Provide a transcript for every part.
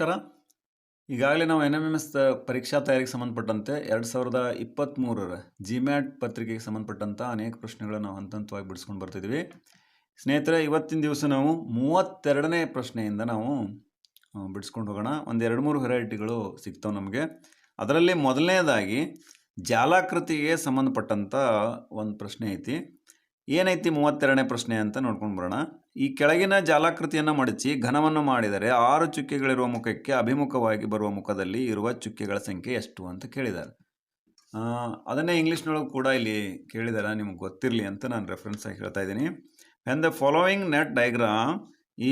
ನಮಸ್ಕಾರ. ಈಗಾಗಲೇ ನಾವು ಎನ್ ಎಂ ಎಂ ಎಸ್ ಪರೀಕ್ಷಾ ತಯಾರಿಗೆ ಸಂಬಂಧಪಟ್ಟಂತೆ ಎರಡು ಸಾವಿರದ ಇಪ್ಪತ್ತ್ಮೂರರ ಜಿಮ್ಯಾಟ್ ಪತ್ರಿಕೆಗೆ ಸಂಬಂಧಪಟ್ಟಂಥ ಅನೇಕ ಪ್ರಶ್ನೆಗಳನ್ನು ನಾವು ಹಂತ ಹಂತವಾಗಿ ಬಿಡಿಸ್ಕೊಂಡು ಬರ್ತಿದ್ವಿ ಸ್ನೇಹಿತರೆ, ಇವತ್ತಿನ ದಿವಸ ನಾವು ಮೂವತ್ತೆರಡನೇ ಪ್ರಶ್ನೆಯಿಂದ ನಾವು ಬಿಡಿಸ್ಕೊಂಡು ಹೋಗೋಣ. ಒಂದು ಎರಡು ಮೂರು ವೆರೈಟಿಗಳು ಸಿಗ್ತಾವೆ ನಮಗೆ. ಅದರಲ್ಲಿ ಮೊದಲನೇದಾಗಿ ಜಾಲಾಕೃತಿಗೆ ಸಂಬಂಧಪಟ್ಟಂಥ ಒಂದು ಪ್ರಶ್ನೆ ಐತಿ. ಏನೈತಿ ಮೂವತ್ತೆರಡನೇ ಪ್ರಶ್ನೆ ಅಂತ ನೋಡ್ಕೊಂಡು ಬರೋಣ. ಈ ಕೆಳಗಿನ ಜಾಲಾಕೃತಿಯನ್ನು ಮಡಚಿ ಘನವನ್ನು ಮಾಡಿದರೆ ಆರು ಚುಕ್ಕೆಗಳಿರುವ ಮುಖಕ್ಕೆ ಅಭಿಮುಖವಾಗಿ ಬರುವ ಮುಖದಲ್ಲಿ ಇರುವ ಚುಕ್ಕೆಗಳ ಸಂಖ್ಯೆ ಎಷ್ಟು ಅಂತ ಕೇಳಿದ್ದಾರೆ. ಅದನ್ನೇ ಇಂಗ್ಲೀಷ್ನೊಳಗೆ ಕೂಡ ಇಲ್ಲಿ ಕೇಳಿದಾರ, ನಿಮ್ಗೆ ಗೊತ್ತಿರಲಿ ಅಂತ ನಾನು ರೆಫರೆನ್ಸ್ ಆಗಿ ಹೇಳ್ತಾ ಇದ್ದೀನಿ. When the following net diagram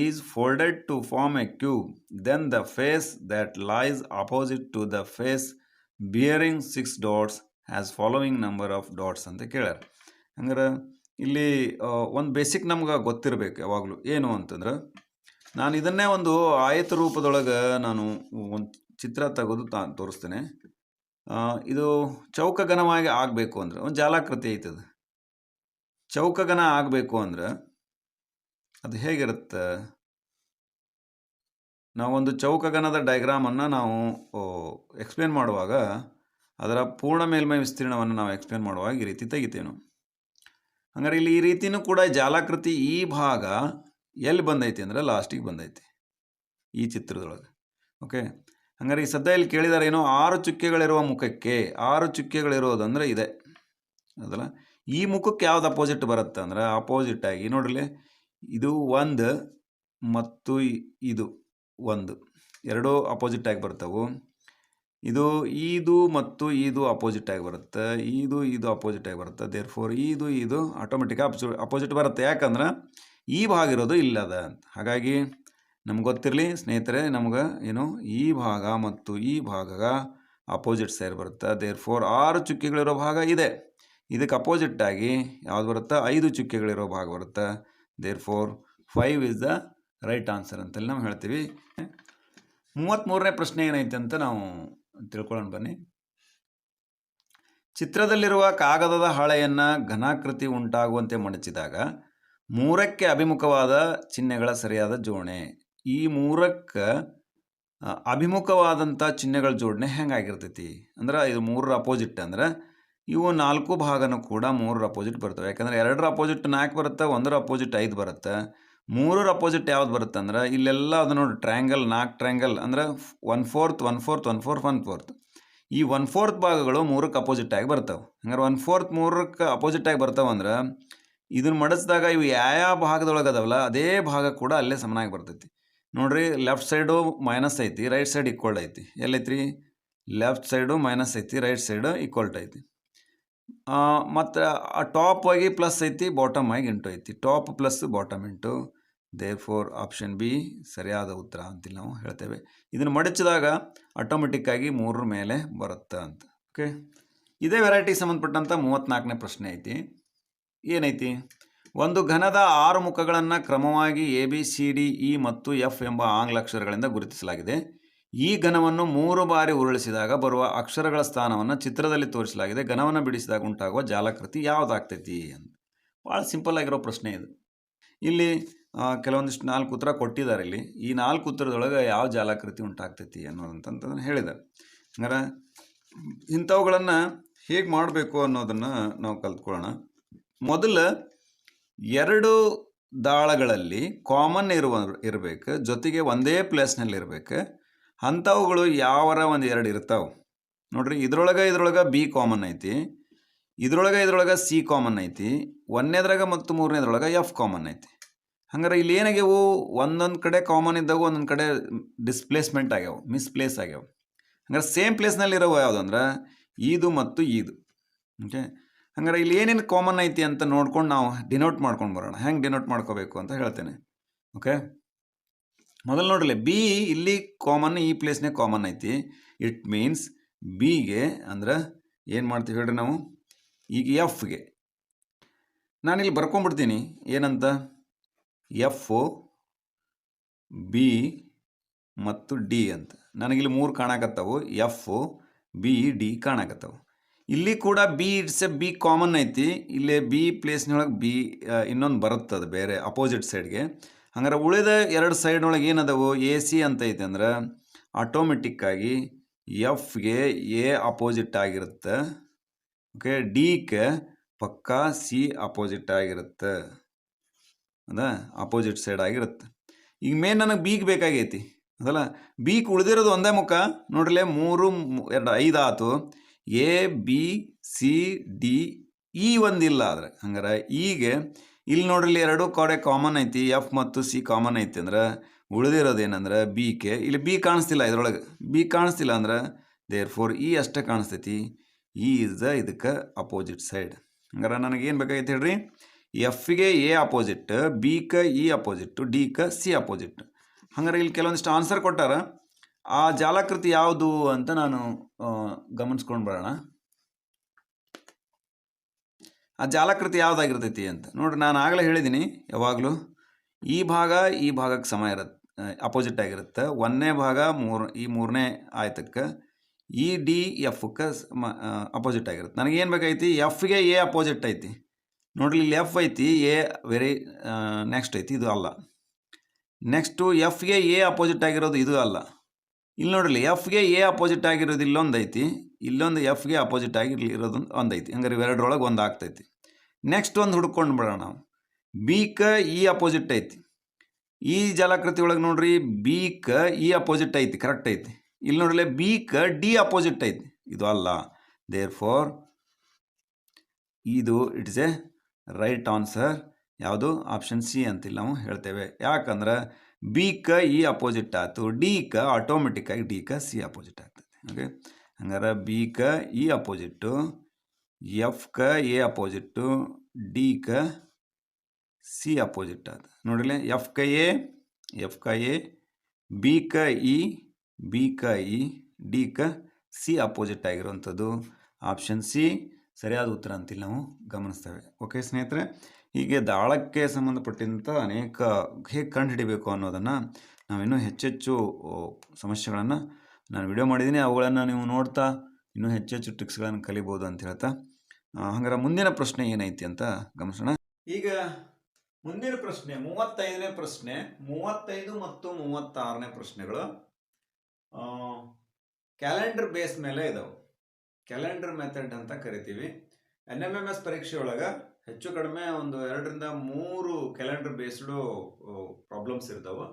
is folded to form a cube then the face that lies opposite to the face bearing six dots has following number of dots ಅಂತ ಕೇಳ್ಯಾರ. ಹಂಗಾರೆ ಇಲ್ಲಿ ಒಂದು ಬೇಸಿಕ್ ನಮ್ಗೆ ಗೊತ್ತಿರಬೇಕು ಯಾವಾಗಲೂ. ಏನು ಅಂತಂದ್ರೆ, ನಾನು ಇದನ್ನೇ ಒಂದು ಆಯತ ರೂಪದೊಳಗೆ ನಾನು ಒಂದು ಚಿತ್ರ ತೆಗೆದು ತಾ, ತೋರಿಸ್ತೇನೆ. ಇದು ಚೌಕಘನವಾಗಿ ಆಗಬೇಕು ಅಂದ್ರೆ, ಒಂದು ಜಾಲಾಕೃತಿ ಐತದು ಚೌಕಘನ ಆಗಬೇಕು ಅಂದ್ರೆ, ಅದು ಹೇಗಿರುತ್ತೆ? ನಾವೊಂದು ಚೌಕಗನದ ಡೈಗ್ರಾಮನ್ನು ನಾವು ಎಕ್ಸ್ಪ್ಲೇನ್ ಮಾಡುವಾಗ, ಅದರ ಪೂರ್ಣ ಮೇಲ್ಮೈ ವಿಸ್ತೀರ್ಣವನ್ನು ನಾವು ಎಕ್ಸ್ಪ್ಲೇನ್ ಮಾಡುವಾಗ ಈ ರೀತಿ ತೆಗಿತೇವೆ ನಾವು. ಹಂಗಾರೆ ಇಲ್ಲಿ ಈ ರೀತಿನೂ ಕೂಡ ಜಾಲಾಕೃತಿ ಈ ಭಾಗ ಎಲ್ಲಿ ಬಂದೈತಿ ಅಂದ್ರೆ ಲಾಸ್ಟಿಗೆ ಬಂದೈತಿ ಈ ಚಿತ್ರದೊಳಗೆ. ಓಕೆ ಹಂಗಾರೆ ಈ ಸದ್ಯ ಇಲ್ಲಿ ಕೇಳಿದಾರೆ ಏನೋ ಆರು ಚುಕ್ಕೆಗಳಿರುವ ಮುಖಕ್ಕೆ, ಆರು ಚುಕ್ಕೆಗಳಿರೋದಂದ್ರೆ ಇದೆ. ಅದಲ್ಲ ಈ ಮುಖಕ್ಕೆ ಯಾವ್ದು ಅಪೋಸಿಟ್ ಬರುತ್ತೆ ಅಂದ್ರೆ ಅಪೋಸಿಟ್ ಆಗಿ ನೋಡ್ರಿ ಇದು ಒಂದು ಮತ್ತು ಇದು ಒಂದು. ಎರಡೂ ಅಪೋಸಿಟ್ ಆಗಿ ಬರ್ತಾವು. ಇದು ಇದು ಮತ್ತು ಇದು ಅಪೋಸಿಟ್ ಆಗಿ ಬರುತ್ತೆ. ಇದು ಇದು ಅಪೋಸಿಟ್ ಆಗಿ ಬರುತ್ತೆ. ದೇರ್ ಫೋರ್ ಇದು ಇದು ಆಟೋಮೆಟಿಕ್ ಅಪೋಸಿಟ್ ಬರುತ್ತೆ. ಯಾಕಂದ್ರೆ ಈ ಭಾಗ ಇರೋದು ಇಲ್ಲದ ಹಾಗಾಗಿ ನಮ್ಗೆ ಗೊತ್ತಿರಲಿ ಸ್ನೇಹಿತರೆ, ನಮ್ಗೆ ಏನು ಈ ಭಾಗ ಮತ್ತು ಈ ಭಾಗ ಅಪೋಸಿಟ್ ಸೈಡ್ ಬರುತ್ತೆ. ದೇರ್ ಫೋರ್ ಆರು ಚುಕ್ಕೆಗಳಿರೋ ಭಾಗ ಇದೆ. ಇದಕ್ಕೆ ಅಪೋಸಿಟ್ ಆಗಿ ಯಾವ್ದು ಬರುತ್ತೆ? ಐದು ಚುಕ್ಕೆಗಳಿರೋ ಭಾಗ ಬರುತ್ತೆ. Therefore five is the right answer ಅಂತೇಳಿ ನಾವು ಹೇಳ್ತೀವಿ. ಮೂವತ್ತ್ಮೂರನೇ ಪ್ರಶ್ನೆ ಏನೈತೆ ಅಂತ ನಾವು ತಿಳ್ಕೊಳ್ಳೋಣ ಬನ್ನಿ. ಚಿತ್ರದಲ್ಲಿರುವ ಕಾಗದದ ಹಾಳೆಯನ್ನು ಘನಾಕೃತಿ ಉಂಟಾಗುವಂತೆ ಮಡಚಿದಾಗ ಮೂರಕ್ಕೆ ಅಭಿಮುಖವಾದ ಚಿಹ್ನೆಗಳ ಸರಿಯಾದ ಜೋಡಣೆ. ಈ ಮೂರಕ್ಕೆ ಅಭಿಮುಖವಾದಂಥ ಚಿಹ್ನೆಗಳ ಜೋಡಣೆ ಹೆಂಗಾಗಿರ್ತೈತಿ? ಅಂದ್ರೆ ಇದು ಮೂರರ ಅಪೋಸಿಟ್ ಅಂದ್ರೆ ಇವು ನಾಲ್ಕು ಭಾಗನೂ ಕೂಡ ಮೂರರ ಅಪೋಸಿಟ್ ಬರ್ತವೆ. ಯಾಕಂದ್ರೆ ಎರಡರ ಅಪೋಸಿಟ್ ನಾಲ್ಕು ಬರುತ್ತೆ, ಒಂದರ ಅಪೋಸಿಟ್ ಐದು ಬರುತ್ತೆ. ಮೂರರ ಅಪೋಸಿಟ್ ಯಾವ್ದು ಬರುತ್ತೆ ಅಂದ್ರೆ ಇಲ್ಲೆಲ್ಲ ಅದು ನೋಡಿ ಟ್ರ್ಯಾಂಗಲ್ ನಾಲ್ಕು ಟ್ರ್ಯಾಂಗಲ್ ಅಂದ್ರೆ one fourth one fourth one fourth one fourth ಈ ಒನ್ ಫೋರ್ತ್ ಭಾಗಗಳು ಮೂರಕ್ಕೆ ಅಪೋಸಿಟ್ ಆಗಿ ಬರ್ತಾವೆ. ಹಂಗಾರೆ ಒನ್ ಫೋರ್ತ್ ಮೂರಕ್ಕೆ ಅಪೋಸಿಟ್ ಆಗಿ ಬರ್ತಾವೆ ಅಂದ್ರೆ ಇದನ್ನ ಮಡಚಿದಾಗ ಇವು ಯಾವ ಭಾಗದೊಳಗೆ ಅದಾವಲ್ಲ, ಅದೇ ಭಾಗ ಕೂಡ ಅಲ್ಲೇ ಸಮನಾಗಿ ಬರ್ತೈತಿ. ನೋಡ್ರಿ ಲೆಫ್ಟ್ ಸೈಡು ಮೈನಸ್ ಐತಿ ರೈಟ್ ಸೈಡ್ ಈಕ್ವಲ್ ಐತಿ. ಎಲ್ಲೈತ್ರಿ? ಲೆಫ್ಟ್ ಸೈಡು ಮೈನಸ್ ಐತಿ ರೈಟ್ ಸೈಡು ಈಕ್ವಲ್ಟ್ ಐತಿ. ಮತ್ತು ಟಾಪ್ ಆಗಿ ಪ್ಲಸ್ ಐತಿ ಬಾಟಮ್ ಆಗಿ ಇಂಟು ಐತಿ. Top plus bottom into therefore option B ಸರಿಯಾದ ಉತ್ತರ ಅಂತೇಳಿ ನಾವು ಹೇಳ್ತೇವೆ. ಇದನ್ನು ಮಡಚಿದಾಗ ಆಟೋಮೆಟಿಕ್ಕಾಗಿ ಮೂರರ ಮೇಲೆ ಬರುತ್ತೆ ಅಂತ. ಓಕೆ ಇದೇ ವೆರೈಟಿಗೆ ಸಂಬಂಧಪಟ್ಟಂಥ ಮೂವತ್ತ್ನಾಲ್ಕನೇ ಪ್ರಶ್ನೆ ಐತಿ. ಏನೈತಿ? ಒಂದು ಘನದ ಆರು ಮುಖಗಳನ್ನು ಕ್ರಮವಾಗಿ A B C D E ಮತ್ತು ಎಫ್ ಎಂಬ ಆಂಗ್ಲ ಅಕ್ಷರಗಳಿಂದ ಗುರುತಿಸಲಾಗಿದೆ. ಈ ಘನವನ್ನು ಮೂರು ಬಾರಿ ಉರುಳಿಸಿದಾಗ ಬರುವ ಅಕ್ಷರಗಳ ಸ್ಥಾನವನ್ನು ಚಿತ್ರದಲ್ಲಿ ತೋರಿಸಲಾಗಿದೆ. ಘನವನ್ನು ಬಿಡಿಸಿದಾಗ ಉಂಟಾಗುವ ಜಾಲಕೃತಿ ಯಾವುದಾಗ್ತೈತಿ ಅಂತ. ಭಾಳ ಸಿಂಪಲ್ ಆಗಿರೋ ಪ್ರಶ್ನೆ ಇದು. ಇಲ್ಲಿ ಕೆಲವೊಂದಿಷ್ಟು ನಾಲ್ಕು ಉತ್ತರ ಕೊಟ್ಟಿದ್ದಾರೆ ಇಲ್ಲಿ. ಈ ನಾಲ್ಕು ಉತ್ತರದೊಳಗೆ ಯಾವ ಜಾಲಾಕೃತಿ ಉಂಟಾಗ್ತೈತಿ ಅನ್ನೋದಂತಂತಂದ್ರೆ ಹೇಳಿದ್ದಾರೆ. ಹಂಗಾರೆ, ಇಂಥವುಗಳನ್ನು ಹೇಗೆ ಮಾಡಬೇಕು ಅನ್ನೋದನ್ನು ನಾವು ಕಲ್ತ್ಕೊಳ್ಳೋಣ. ಮೊದಲು, ಎರಡು ದಾಳಗಳಲ್ಲಿ ಕಾಮನ್ ಇರುವ, ಇರಬೇಕು, ಜೊತೆಗೆ ಒಂದೇ ಪ್ಲೇಸ್ನಲ್ಲಿ ಇರಬೇಕು. ಅಂಥವುಗಳು ಯಾವರ ಒಂದು ಎರಡು ಇರ್ತಾವೆ? ನೋಡ್ರಿ, ಇದ್ರೊಳಗೆ ಇದ್ರೊಳಗೆ ಬಿ ಕಾಮನ್ ಐತಿ, ಇದ್ರೊಳಗೆ ಇದ್ರೊಳಗೆ ಸಿ ಕಾಮನ್ ಐತಿ ಒಂದನೇದ್ರಾಗ ಮತ್ತು ಮೂರನೇದ್ರೊಳಗೆ ಎಫ್ ಕಾಮನ್ ಐತಿ. ಹಂಗಾರೆ ಇಲ್ಲಿ ಏನಾಗ್ಯವು? ಒಂದೊಂದು ಕಡೆ ಕಾಮನ್ ಇದ್ದಾಗ ಒಂದೊಂದು ಕಡೆ ಡಿಸ್ಪ್ಲೇಸ್ಮೆಂಟ್ ಆಗ್ಯಾವ ಮಿಸ್ಪ್ಲೇಸ್ ಆಗ್ಯಾವ. ಹಂಗಾರೆ ಸೇಮ್ ಪ್ಲೇಸ್ನಲ್ಲಿ ಇರೋವು ಯಾವುದು ಅಂದ್ರೆ ಇದು ಮತ್ತು ಇದು ಓಕೆ ಹಂಗಾರೆ ಇಲ್ಲಿ ಏನೇನು ಕಾಮನ್ ಐತಿ ಅಂತ ನೋಡ್ಕೊಂಡು ನಾವು ಡಿನೋಟ್ ಮಾಡ್ಕೊಂಡು ಬರೋಣ. ಹೆಂಗೆ ಡಿನೋಟ್ ಮಾಡ್ಕೋಬೇಕು ಅಂತ ಹೇಳ್ತೇನೆ. ಓಕೆ ಮೊದಲು ನೋಡ್ರಿ ಬಿ ಇಲ್ಲಿ ಕಾಮನ್ ಈ ಪ್ಲೇಸ್ನೇ ಕಾಮನ್ ಐತಿ. ಇಟ್ ಮೀನ್ಸ್ ಬಿಗೆ ಅಂದ್ರೆ ಏನು ಮಾಡ್ತೀವಿ ಹೇಳ್ರಿ ನಾವು? ಈಗ ಎಫ್ಗೆ ನಾನಿಲ್ಲಿ ಬರ್ಕೊಂಡ್ಬಿಡ್ತೀನಿ ಏನಂತ? ಎಫ್ ಬಿ ಮತ್ತು ಡಿ ಅಂತ. ನನಗಿಲ್ಲಿ ಮೂರು ಕಾಣಕತ್ತವು. ಎಫ್ ಬಿ ಡಿ ಕಾಣಕತ್ತವು. ಇಲ್ಲಿ ಕೂಡ B it's A B common ಐತಿ. ಇಲ್ಲಿ ಬಿ ಪ್ಲೇಸ್ನೊಳಗೆ ಬಿ ಇನ್ನೊಂದು ಬರುತ್ತದ ಬೇರೆ ಅಪೋಸಿಟ್ ಸೈಡ್ಗೆ ಹಂಗಾರೆ ಉಳಿದ ಎರಡು ಸೈಡ್ನೊಳಗೆ ಏನದವು? ಎ ಸಿ ಅಂತ ಐತೆ ಅಂದ್ರೆ ಆಟೋಮೆಟಿಕ್ಕಾಗಿ ಎಫ್ಗೆ ಎ ಅಪೋಸಿಟ್ ಆಗಿರುತ್ತೆ. ಓಕೆ ಡಿಗೆ ಪಕ್ಕಾ ಸಿ ಅಪೋಸಿಟ್ ಆಗಿರುತ್ತೆ. ಅದ ಅಪೋಸಿಟ್ ಸೈಡ್ ಆಗಿರುತ್ತೆ. ಈಗ ಮೇನ್ ನನಗೆ ಬೀಗ್ ಬೇಕಾಗೈತಿ. ಅದಲ್ಲ ಬೀಕ್ ಉಳಿದಿರೋದು ಒಂದೇ ಮುಖ. ನೋಡ್ರಲ್ಲೇ ಮೂರು ಎರಡು, ಐದು ಆತು. A B C D E ಒಂದಿಲ್ಲ ಆದರೆ. ಹಂಗಾರೆ ಈಗ ಇಲ್ಲಿ ನೋಡ್ರಿ ಎರಡು ಕಡೆ ಕಾಮನ್ ಐತಿ. ಎಫ್ ಮತ್ತು ಸಿ ಕಾಮನ್ ಐತಿ ಅಂದ್ರೆ ಉಳಿದಿರೋದು ಏನಂದ್ರೆ ಬಿ ಕೆ. ಇಲ್ಲಿ ಬಿ ಕಾಣಿಸ್ತಿಲ್ಲ ಇದ್ರೊಳಗೆ. ಬಿ ಕಾಣಿಸ್ತಿಲ್ಲ ಅಂದ್ರೆ ದೇರ್ ಫೋರ್ ಇ ಅಷ್ಟೇ ಕಾಣಿಸ್ತೈತಿ. ಇ ಇಸ್ ದ ಇದಕ್ಕೆ ಅಪೋಸಿಟ್ ಸೈಡ್ ಹಂಗಾರೆ ನನಗೆ ಏನು ಬೇಕಾಗಿತ್ತು ಹೇಳ್ರಿ? ಎಫ್ಗೆ ಎ ಅಪೋಸಿಟ್ ಬಿ ಕ ಇ ಅಪೋಸಿಟ್ ಡಿ ಕ ಸಿ ಅಪೋಸಿಟ್ ಹಂಗಾರೆ ಇಲ್ಲಿ ಕೆಲವೊಂದಿಷ್ಟು ಆನ್ಸರ್ ಕೊಟ್ಟಾರ. ಆ ಜಾಲಕೃತಿ ಯಾವುದು ಅಂತ ನಾನು ಗಮನಿಸ್ಕೊಂಡು ಬರೋಣ. ಆ ಜಾಲಾಕೃತಿ ಯಾವುದಾಗಿರ್ತೈತಿ ಅಂತ. ನೋಡ್ರಿ, ನಾನು ಆಗಲೇ ಹೇಳಿದ್ದೀನಿ ಯಾವಾಗಲೂ. ಈ ಭಾಗ, ಈ ಭಾಗಕ್ಕೆ ಸಮ ಇರುತ್ತೆ ಅಪೋಸಿಟ್ ಆಗಿರುತ್ತೆ. ಒಂದನೇ ಭಾಗ ಮೂರು, ಈ ಮೂರನೇ ಆಯ್ತಕ್ಕೆ ಇ ಡಿ ಎಫ್ಗೆ ಅಪೋಸಿಟ್ ಆಗಿರುತ್ತೆ. ನನಗೇನು ಬೇಕೈತಿ ಎಫ್ಗೆ ಎ ಅಪೋಸಿಟ್ ಐತಿ. ನೋಡ್ರಿ, ಇಲ್ಲಿ ಎಫ್ ಐತಿ ಎ ವೆರಿ ನೆಕ್ಸ್ಟ್ ಐತಿ, ಇದು ಅಲ್ಲ. ನೆಕ್ಸ್ಟು ಎಫ್ಗೆ ಎ ಅಪೋಸಿಟ್ ಆಗಿರೋದು ಇದು ಅಲ್ಲ. ಇಲ್ಲಿ ನೋಡ್ರಿ ಎಫ್ಗೆ ಎ ಅಪೋಸಿಟ್ ಆಗಿರೋದು ಇಲ್ಲೊಂದು ಐತಿ. ಇಲ್ಲೊಂದು ಎಫ್ಗೆ ಅಪೋಸಿಟ್ ಆಗಿರಲಿ ಇರೋದು ಒಂದು ಐತಿ. ಹಂಗಾರೆ ಇವೆರಡರೊಳಗೆ ಒಂದು ಆಗ್ತೈತಿ. ನೆಕ್ಸ್ಟ್ ಒಂದು ಹುಡ್ಕೊಂಡು ಬಿಡೋಣ ನಾವು. ಕ ಇ ಅಪೋಸಿಟ್ ಐತಿ. ಈ ಜಲಾಕೃತಿ ಒಳಗೆ ನೋಡ್ರಿ ಕ ಇ ಅಪೋಸಿಟ್ ಐತಿ ಕರೆಕ್ಟ್ ಐತಿ. ಇಲ್ಲಿ ನೋಡಲೆ ಬಿ ಕ ಡಿ ಅಪೋಸಿಟ್ ಐತಿ. ಇದು ಅಲ್ಲ. ದೇರ್ ಫೋರ್ ಇದು ಇಟ್ಸ್ ಎ ರೈಟ್ ಆನ್ಸರ್ ಯಾವುದು? ಆಪ್ಷನ್ ಸಿ ಅಂತಿಲ್ಲ ನಾವು ಹೇಳ್ತೇವೆ. ಯಾಕಂದ್ರೆ ಬಿ ಕ ಇ ಅಪೋಸಿಟ್ ಆಯ್ತು. ಡಿ ಕ ಆಟೋಮೆಟಿಕ್ಕಾಗಿ ಡಿ ಕ ಸಿ ಅಪೋಸಿಟ್ ಆಗ್ತದೆ. ಓಕೆ ಹಂಗಾರೆ ಬಿ ಕ ಇ ಅಪೋಸಿಟ್ಟು ಎಫ್ ಕ ಎ ಅಪೋಸಿಟ್ಟು ಡಿ ಕ ಸಿ ಅಪೋಸಿಟ್ ಆದ ನೋಡಿಲ್ಲ ಎಫ್ ಕ ಎ ಎಫ್ ಕ ಎ ಬಿ ಕ ಇ ಬಿ ಕ ಇ ಡಿ ಕ ಸಿ ಅಪೋಸಿಟ್ ಆಗಿರುವಂಥದ್ದು. ಆಪ್ಷನ್ ಸಿ ಸರಿಯಾದ ಉತ್ತರ ಅಂತಿಲ್ಲ ನಾವು, ಗಮನಿಸ್ತೇವೆ. ಓಕೆ ಸ್ನೇಹಿತರೆ, ಹೀಗೆ ದಾಳಕ್ಕೆ ಸಂಬಂಧಪಟ್ಟಂಥ ಅನೇಕ ಹೇಗೆ ಕಂಡುಹಿಡಿಬೇಕು ಅನ್ನೋದನ್ನು ನಾವಿನ್ನೂ ಹೆಚ್ಚೆಚ್ಚು ಸಮಸ್ಯೆಗಳನ್ನು ನಾನು ವಿಡಿಯೋ ಮಾಡಿದ್ದೀನಿ, ಅವುಗಳನ್ನು ನೀವು ನೋಡ್ತಾ ಇನ್ನೂ ಹೆಚ್ಚೆಚ್ಚು ಟ್ರಿಕ್ಸ್ಗಳನ್ನು ಕಲಿಬೋದು ಅಂತ ಹೇಳ್ತಾ. ಹಂಗಾರೆ ಮುಂದಿನ ಪ್ರಶ್ನೆ ಏನೈತಿ ಅಂತ ಗಮನಿಸೋಣ. ಈಗ ಮುಂದಿನ ಪ್ರಶ್ನೆ, ಮೂವತ್ತೈದನೇ ಪ್ರಶ್ನೆ, ಮೂವತ್ತೈದು ಮತ್ತು ಮೂವತ್ತಾರನೇ ಪ್ರಶ್ನೆಗಳು. ಕ್ಯಾಲೆಂಡರ್ ಬೇಸ್ ಮೇಲೆ ಇದಾವೆ. ಕ್ಯಾಲೆಂಡರ್ ಮೆಥಡ್ ಅಂತ ಕರಿತೀವಿ. ಎನ್ ಎಂ ಎಂ ಎಸ್ ಪರೀಕ್ಷೆ ಒಳಗೆ ಹೆಚ್ಚು ಕಡಿಮೆ ಒಂದು ಎರಡರಿಂದ ಮೂರು ಕ್ಯಾಲೆಂಡರ್ ಬೇಸ್ಡು ಪ್ರಾಬ್ಲಮ್ಸ್ ಇರ್ತಾವೆ.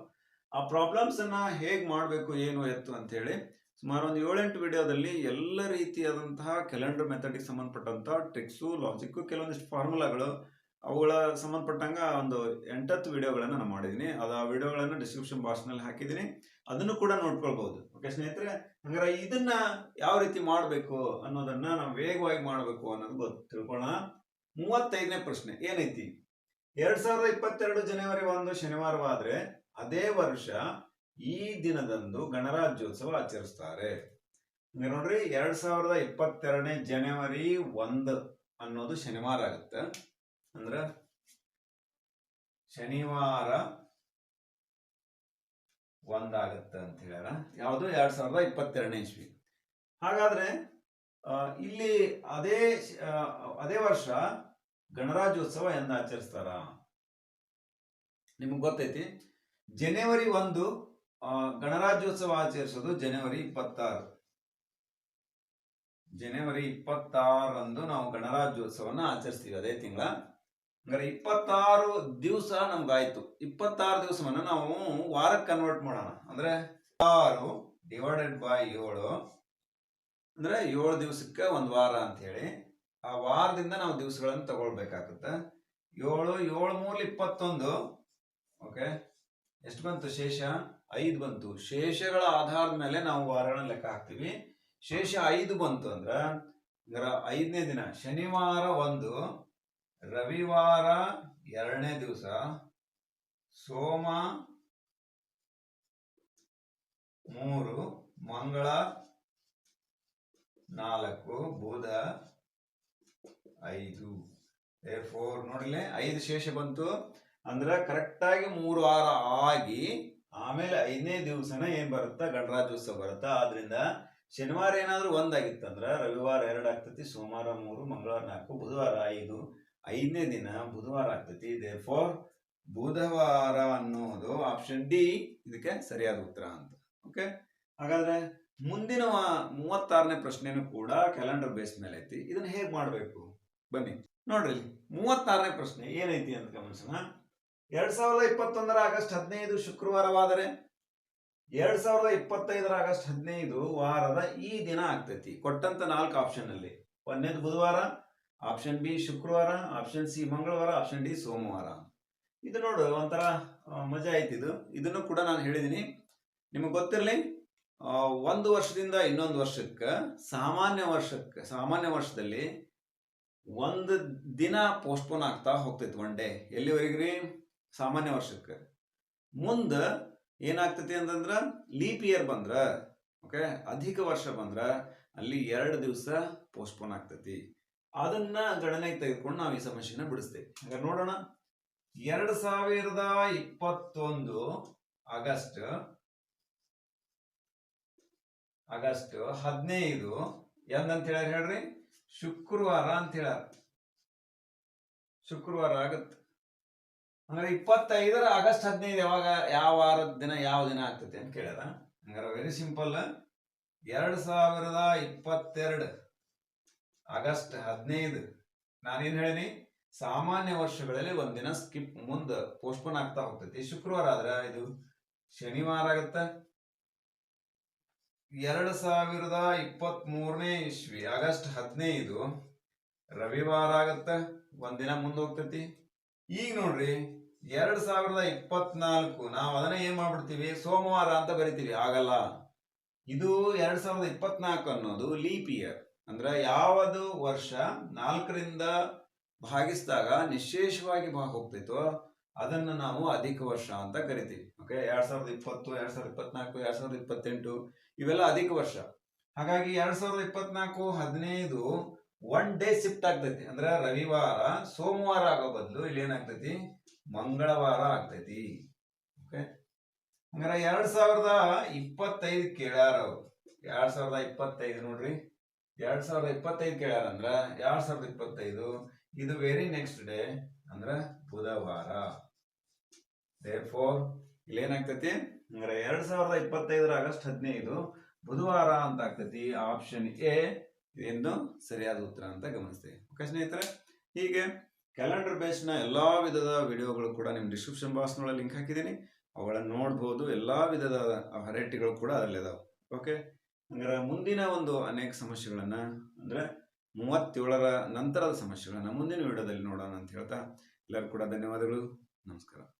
ಆ ಪ್ರಾಬ್ಲಮ್ಸನ್ನು ಹೇಗೆ ಮಾಡಬೇಕು, ಏನು, ಎತ್ತು ಅಂಥೇಳಿ ಸುಮಾರು ಒಂದು ಏಳೆಂಟು ವಿಡಿಯೋದಲ್ಲಿ ಎಲ್ಲ ರೀತಿಯಾದಂತಹ ಕ್ಯಾಲೆಂಡರ್ ಮೆಥಡಿಗೆ ಸಂಬಂಧಪಟ್ಟಂಥ ಟ್ರಿಕ್ಸು ಲಾಜಿಕ್ಕು ಕೆಲವೊಂದಿಷ್ಟು ಫಾರ್ಮುಲಾಗಳು ಅವುಗಳ ಸಂಬಂಧಪಟ್ಟಂಗ ಒಂದು ಎಂಟತ್ತು ವಿಡಿಯೋಗಳನ್ನು ನಾನು ಮಾಡಿದ್ದೀನಿ ಅದು ಆ ವಿಡಿಯೋಗಳನ್ನು ಡಿಸ್ಕ್ರಿಪ್ಷನ್ ಬಾಕ್ಸ್ನಲ್ಲಿ ಹಾಕಿದ್ದೀನಿ ಅದನ್ನು ಕೂಡ ನೋಡ್ಕೊಳ್ಬಹುದು. ಓಕೆ ಸ್ನೇಹಿತರೆ, ಹಂಗಾರೆ ಇದನ್ನ ಯಾವ ರೀತಿ ಮಾಡಬೇಕು ಅನ್ನೋದನ್ನ ನಾವು ವೇಗವಾಗಿ ಮಾಡಬೇಕು ಅನ್ನೋದು ಗೊತ್ತು ತಿಳ್ಕೊಳ್ಳೋಣ ಮೂವತ್ತೈದನೇ ಪ್ರಶ್ನೆ, ಏನೈತಿ? ಎರಡ್ ಸಾವಿರದ ಇಪ್ಪತ್ತೆರಡು ಜನವರಿ ಒಂದು ಶನಿವಾರವಾದ್ರೆ ಅದೇ ವರ್ಷ ಈ ದಿನದಂದು ಗಣರಾಜ್ಯೋತ್ಸವ ಆಚರಿಸ್ತಾರೆ. ನೋಡ್ರಿ, ಎರಡ್ ಸಾವಿರದ ಇಪ್ಪತ್ತೆರಡನೇ ಜನವರಿ ಒಂದು ಅನ್ನೋದು ಶನಿವಾರ ಆಗುತ್ತೆ. ಅಂದ್ರ ಶನಿವಾರ ಒಂದಾಗತ್ತೆ ಅಂತ ಹೇಳ್ಯಾರ. ಯಾವುದು? ಎರಡ್ ಸಾವಿರದ ಇಪ್ಪತ್ತೆರಡನೇ ಇಸ್ವಿ. ಹಾಗಾದ್ರೆ ಇಲ್ಲಿ ಅದೇ ಅದೇ ವರ್ಷ ಗಣರಾಜ್ಯೋತ್ಸವ ಎಂದ ಆಚರಿಸ್ತಾರ? ನಿಮಗೆ ಗೊತ್ತೈತಿ? ಜನವರಿ ಒಂದು ಗಣರಾಜ್ಯೋತ್ಸವ ಆಚರಿಸೋದು ಜನವರಿ ಇಪ್ಪತ್ತಾರು. ಜನವರಿ ಇಪ್ಪತ್ತಾರಂದು ನಾವು ಗಣರಾಜ್ಯೋತ್ಸವನ ಆಚರಿಸ್ತೀವಿ ಅದೇ ತಿಂಗಳ. ಹಂಗಾರೆ ಇಪ್ಪತ್ತಾರು ದಿವಸ ನಮ್ಗಾಯ್ತು. ಇಪ್ಪತ್ತಾರು ದಿವಸವನ್ನ ನಾವು ವಾರಕ್ಕೆ ಕನ್ವರ್ಟ್ ಮಾಡೋಣ. ಅಂದ್ರೆ ಆರು ಡಿವೈಡೆಡ್ ಬೈ ಏಳು. ಅಂದ್ರೆ ಏಳು ದಿವಸಕ್ಕೆ ಒಂದು ವಾರ ಅಂತ ಹೇಳಿ ಆ ವಾರದಿಂದ ನಾವು ದಿವಸಗಳನ್ನು ತಗೊಳ್ಬೇಕಾಗುತ್ತೆ. ಏಳು ಏಳು, ಮೂರು, ಇಪ್ಪತ್ತೊಂದು. ಓಕೆ ಎಷ್ಟು ಬಂತು ಶೇಷ? ಐದು ಬಂತು. ಶೇಷಗಳ ಆಧಾರದ ಮೇಲೆ ನಾವು ವಾರಗಳನ್ನ ಲೆಕ್ಕ ಹಾಕ್ತೀವಿ. ಶೇಷ ಐದು ಬಂತು ಅಂದ್ರೆ, ಹಂಗಾರ ಐದನೇ ದಿನ, ಶನಿವಾರ ಒಂದು ರವಿವಾರ ಎರಡನೇ ದಿವಸ ಸೋಮ ಮೂರು ಮಂಗಳ ನಾಲ್ಕು ಬುಧ ಐದು. ಫೋರ್ ನೋಡಲೆ ಐದು ಶೇಷ ಬಂತು. ಅಂದ್ರೆ ಕರೆಕ್ಟಾಗಿ ಮೂರು ವಾರ ಆಗಿ ಆಮೇಲೆ ಐದನೇ ದಿವಸನ ಏನ್ ಬರುತ್ತಾ? ಗಣರಾಜ್ಯೋತ್ಸವ ಬರುತ್ತಾ? ಆದ್ರಿಂದ ಶನಿವಾರ ಏನಾದ್ರೂ ಒಂದಾಗಿತ್ತಂದ್ರ ರವಿವಾರ ಎರಡು ಆಗ್ತೈತಿ, ಸೋಮವಾರ ಮೂರು, ಮಂಗಳವಾರ ನಾಲ್ಕು, ಬುಧವಾರ ಐದು. ಐದನೇ ದಿನ ಬುಧವಾರ ಆಗ್ತೈತಿ. ದೇರ್ ಫಾರ್ ಬುಧವಾರ ಅನ್ನೋದು ಆಪ್ಷನ್ ಡಿ ಇದಕ್ಕೆ ಸರಿಯಾದ ಉತ್ತರ ಅಂತ. ಓಕೆ ಹಾಗಾದ್ರೆ ಮುಂದಿನ ಮೂವತ್ತಾರನೇ ಪ್ರಶ್ನೆನೂ ಕೂಡ ಕ್ಯಾಲೆಂಡರ್ ಬೇಸ್ ಮೇಲೆ ಐತಿ. ಇದನ್ನ ಹೇಗೆ ಮಾಡಬೇಕು? ಬನ್ನಿ. ನೋಡ್ರಿ, ಮೂವತ್ತಾರನೇ ಪ್ರಶ್ನೆ ಏನೈತಿ ಅಂತ ಗಮನಿಸೋಣ. ಎರಡ್ ಸಾವಿರದ ಇಪ್ಪತ್ತೊಂದರ ಆಗಸ್ಟ್ ಹದಿನೈದು ಶುಕ್ರವಾರವಾದರೆ ಎರಡ್ ಸಾವಿರದ ಇಪ್ಪತ್ತೈದರ ಆಗಸ್ಟ್ ಹದಿನೈದು ವಾರದ ಈ ದಿನ ಆಗ್ತೈತಿ. ಕೊಟ್ಟಂತ ನಾಲ್ಕು ಆಪ್ಷನ್ ಅಲ್ಲಿ. ಒಂದನೇದು ಬುಧವಾರ ಆಪ್ಷನ್ ಬಿ ಶುಕ್ರವಾರ ಆಪ್ಷನ್ ಸಿ ಮಂಗಳವಾರ ಆಪ್ಷನ್ ಡಿ ಸೋಮವಾರ. ಇದು ನೋಡು, ಒಂಥರ ಮಜಾ ಆಯ್ತು ಇದು. ಇದನ್ನು ಕೂಡ ನಾನು ಹೇಳಿದ್ದೀನಿ ನಿಮಗೆ ಗೊತ್ತಿರಲಿ ಒಂದು ವರ್ಷದಿಂದ ಇನ್ನೊಂದು ವರ್ಷಕ್ಕೆ, ಸಾಮಾನ್ಯ ವರ್ಷಕ್ಕೆ, ಸಾಮಾನ್ಯ ವರ್ಷದಲ್ಲಿ ಒಂದು ದಿನ ಪೋಸ್ಟ್ಪೋನ್ ಆಗ್ತಾ ಹೋಗ್ತೈತಿ ಒನ್ ಡೇ ಎಲ್ಲಿವರೆಗೆ ರೀ? ಸಾಮಾನ್ಯ ವರ್ಷಕ್ಕೆ. ಮುಂದೆ ಏನಾಗ್ತೈತಿ ಅಂತಂದ್ರೆ ಲೀಪ್ ಇಯರ್ ಬಂದ್ರೆ ಓಕೆ ಅಧಿಕ ವರ್ಷ ಬಂದ್ರೆ, ಅಲ್ಲಿ ಎರಡು ದಿವಸ ಪೋಸ್ಟ್ಪೋನ್ ಆಗ್ತೈತಿ. ಅದನ್ನ ಗಣನೆಗೆ ತೆಗೆದುಕೊಂಡು ನಾವು ಈ ಸಮಸ್ಯೆನ ಬಿಡಿಸ್ತೇವೆ. ಹಾಗಾದ್ರೆ ನೋಡೋಣ. ಎರಡ್ ಸಾವಿರದ ಇಪ್ಪತ್ತೊಂದು ಆಗಸ್ಟ್ ಆಗಸ್ಟ್ ಹದಿನೈದು ಎಂದಂತ ಹೇಳ್ಯಾರ ಹೇಳ್ರಿ? ಶುಕ್ರವಾರ ಅಂತ ಹೇಳ್ಯಾರ. ಶುಕ್ರವಾರ ಆಗತ್ತೆ ಅಂದ್ರೆ ಇಪ್ಪತ್ತೈದರ ಆಗಸ್ಟ್ ಹದಿನೈದು ಯಾವಾಗ, ಯಾವ ವಾರದ ದಿನ, ಯಾವ ದಿನ ಆಗ್ತೈತೆ ಅಂತ ಕೇಳ್ಯಾರ. ಹಂಗಾರೆ ವೆರಿ ಸಿಂಪಲ್ ಎರಡ್ ಸಾವಿರದ ಇಪ್ಪತ್ತೆರಡು. ಆಗಸ್ಟ್ ಹದಿನೈದು ನಾನೇನ್ ಹೇಳಿನಿ? ಸಾಮಾನ್ಯ ವರ್ಷಗಳಲ್ಲಿ ಒಂದಿನ ಸ್ಕಿಪ್ ಮುಂದೆ ಪೋಸ್ಟ್ಪೋನ್ ಆಗ್ತಾ ಹೋಗ್ತೈತಿ. ಶುಕ್ರವಾರ ಆದ್ರೆ ಇದು ಶನಿವಾರ ಆಗತ್ತ? ಎರಡು ಸಾವಿರದ ಇಪ್ಪತ್ತ್ ಮೂರನೇ ಇಸ್ವಿ, ಆಗಸ್ಟ್ ಹದಿನೈದು ರವಿವಾರ ಆಗತ್ತ? ಒಂದಿನ ಮುಂದೆ ಹೋಗ್ತೈತಿ. ಈಗ ನೋಡ್ರಿ, ಎರಡ್ ಸಾವಿರದ ಇಪ್ಪತ್ನಾಲ್ಕು, ನಾವು ಅದನ್ನ ಏನ್ ಮಾಡ್ಬಿಡ್ತೀವಿ? ಸೋಮವಾರ ಅಂತ ಬರಿತೀವಿ, ಆಗಲ್ಲ. ಇದು ಎರಡ್ ಸಾವಿರದ ಇಪ್ಪತ್ನಾಲ್ಕು ಅನ್ನೋದು ಲೀಪ್ ಇಯರ್. ಅಂದ್ರೆ ಯಾವುದು ವರ್ಷ ನಾಲ್ಕರಿಂದ ಭಾಗಿಸಿದಾಗ ನಿಶೇಷವಾಗಿ ಭಾಗ ಹೋಗ್ತೈತೋ ಅದನ್ನ ನಾವು ಅಧಿಕ ವರ್ಷ ಅಂತ ಕರಿತೀವಿ. ಓಕೆ ಎರಡ್ ಸಾವಿರದ ಇಪ್ಪತ್ತು, ಎರಡ್ ಸಾವಿರದ ಇಪ್ಪತ್ನಾಲ್ಕು, ಎರಡ್ ಸಾವಿರದ ಇಪ್ಪತ್ತೆಂಟು, ಇವೆಲ್ಲ ಅಧಿಕ ವರ್ಷ. ಹಾಗಾಗಿ ಎರಡ್ ಸಾವಿರದ ಇಪ್ಪತ್ನಾಲ್ಕು, ಹದಿನೈದು ಒನ್ ಡೇ ಶಿಫ್ಟ್ ಆಗ್ತೈತಿ. ಅಂದ್ರೆ ರವಿವಾರ, ಸೋಮವಾರ ಆಗೋ ಬದಲು ಇಲ್ಲಿ ಏನಾಗ್ತೈತಿ? ಮಂಗಳವಾರ ಆಗ್ತೈತಿ. ಓಕೆ ಹಂಗಾರೆ ಎರಡ್ ಸಾವಿರದ ಇಪ್ಪತ್ತೈದು ಕೇಳ್ಯಾರ ಅವ್ರು. ಎರಡ್ ಸಾವಿರದ ಇಪ್ಪತ್ತೈದು ನೋಡ್ರಿ. ಎರಡ್ ಸಾವಿರದ ಇಪ್ಪತ್ತೈದು ಕೇಳ್ಯಾರ ಅಂದ್ರ, ಎರಡ್ ಸಾವಿರದ ಇಪ್ಪತ್ತೈದು, ಇದು ವೆರಿ ನೆಕ್ಸ್ಟ್ ಡೇ ಅಂದ್ರ ಬುಧವಾರ. ಫೋರ್ ಇಲ್ಲಿ ಏನಾಗ್ತತಿ ಅಂದ್ರೆ ಎರಡ್ ಸಾವಿರದ ಇಪ್ಪತ್ತೈದರ ಆಗಸ್ಟ್ ಹದಿನೈದು, ಬುಧವಾರ ಅಂತ ಆಗ್ತೈತಿ ಆಪ್ಷನ್ ಎ ಎಂದು ಸರಿಯಾದ ಉತ್ತರ ಅಂತ ಗಮನಿಸ್ತೀವಿ. ಓಕೆ ಸ್ನೇಹಿತರೆ, ಹೀಗೆ ಕ್ಯಾಲೆಂಡರ್ ಬೇಸ್ನ ಎಲ್ಲಾ ವಿಧದ ವಿಡಿಯೋಗಳು ಕೂಡ ನಿಮ್ಮ ಡಿಸ್ಕ್ರಿಪ್ಷನ್ ಬಾಕ್ಸ್ನೊಳಗೆ ಲಿಂಕ್ ಹಾಕಿದ್ದೀನಿ ಅವುಗಳನ್ನು ನೋಡ್ಬೋದು, ಎಲ್ಲಾ ವಿಧದ ವೆರೈಟಿಗಳು ಕೂಡ ಅದರಲ್ಲಿದ್ದಾವೆ ಓಕೆ ಹಂಗಾರೆ ಮುಂದಿನ ಒಂದು ಅನೇಕ ಸಮಸ್ಯೆಗಳನ್ನ ಅಂದ್ರೆ ಮೂವತ್ತೇಳರ ನಂತರದ ಸಮಸ್ಯೆಗಳನ್ನ ಮುಂದಿನ ವಿಡಿಯೋದಲ್ಲಿ ನೋಡೋಣ ಅಂತ ಹೇಳ್ತಾ ಎಲ್ಲರೂ ಕೂಡ ಧನ್ಯವಾದಗಳು. ನಮಸ್ಕಾರ.